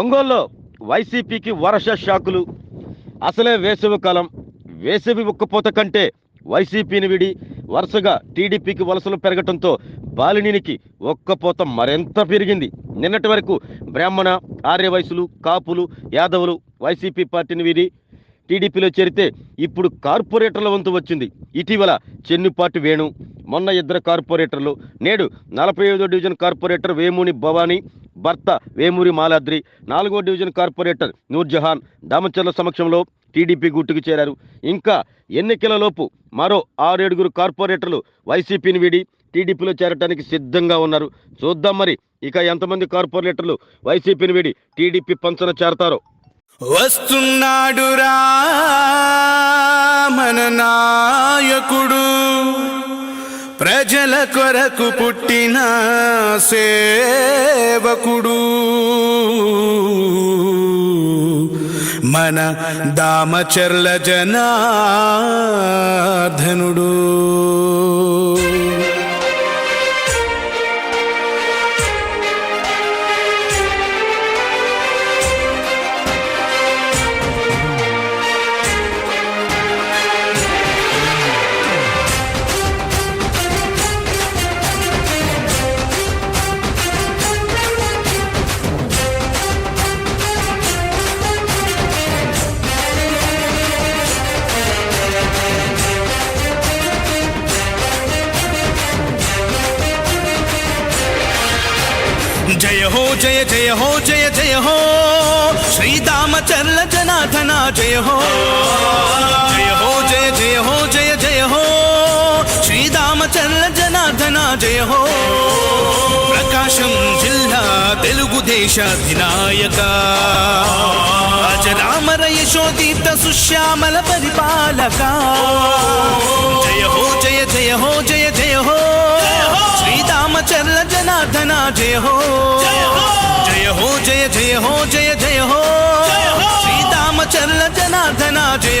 ఒంగోలులో వైసీపీకి వరుస షాకులు. అసలే వేసవి కాలం. వేసవి ఉక్కపోత కంటే వైసీపీని విడి వరుసగా టీడీపీకి వలసలు పెరగటంతో బాలినీనికి ఒక్కపోత మరింత పెరిగింది. నిన్నటి వరకు బ్రాహ్మణ ఆర్యవయసులు కాపులు యాదవులు వైసీపీ పార్టీని వీడి టీడీపీలో చేరితే ఇప్పుడు కార్పొరేటర్ల వంతు వచ్చింది. ఇటీవల చెన్నుపాటి వేణు మొన్న ఇద్దరు కార్పొరేటర్లు నేడు నలభై ఐదో డివిజన్ కార్పొరేటర్ వేముని భవానీ భర్త వేమూరి మాలాద్రి నాలుగో డివిజన్ కార్పొరేటర్ నూర్జహాన్ దామచర్ల సమక్షంలో టీడీపీ గుట్టుకు చేరారు. ఇంకా ఎన్నికలలోపు మరో ఆరేడుగురు కార్పొరేటర్లు వైసీపీని వీడి టీడీపీలో చేరటానికి సిద్ధంగా ఉన్నారు. చూద్దాం మరి ఇక ఎంతమంది కార్పొరేటర్లు వైసీపీని వీడి టీడీపీ పంచన చేరతారో. వస్తున్నాడురా ప్రజల కొరకు పుట్టిన సేవకుడు. మన దామచర్ల జనార్దనుడు జయ హో జయ జయ హో జయ జయ హో శ్రీరామచర్ల జనార్దన జయ హో జయ హో జయ జయ హో జయ జయ హో శ్రీరామచర్ల జనార్దన జయ హో ప్రకాశం జిల్లా తెలుగుదేశాధినాయక అజరామర యశోదీప్త సుశ్యామల పరిపాలక జయ హో జయ జయ హో జయ జయ హో శ్రీరామచర్ల జనార్దన జయ హో జయ హో జయ జయ హో జయ జయ హో శ్రీరామచర్ల జనార్దన జయ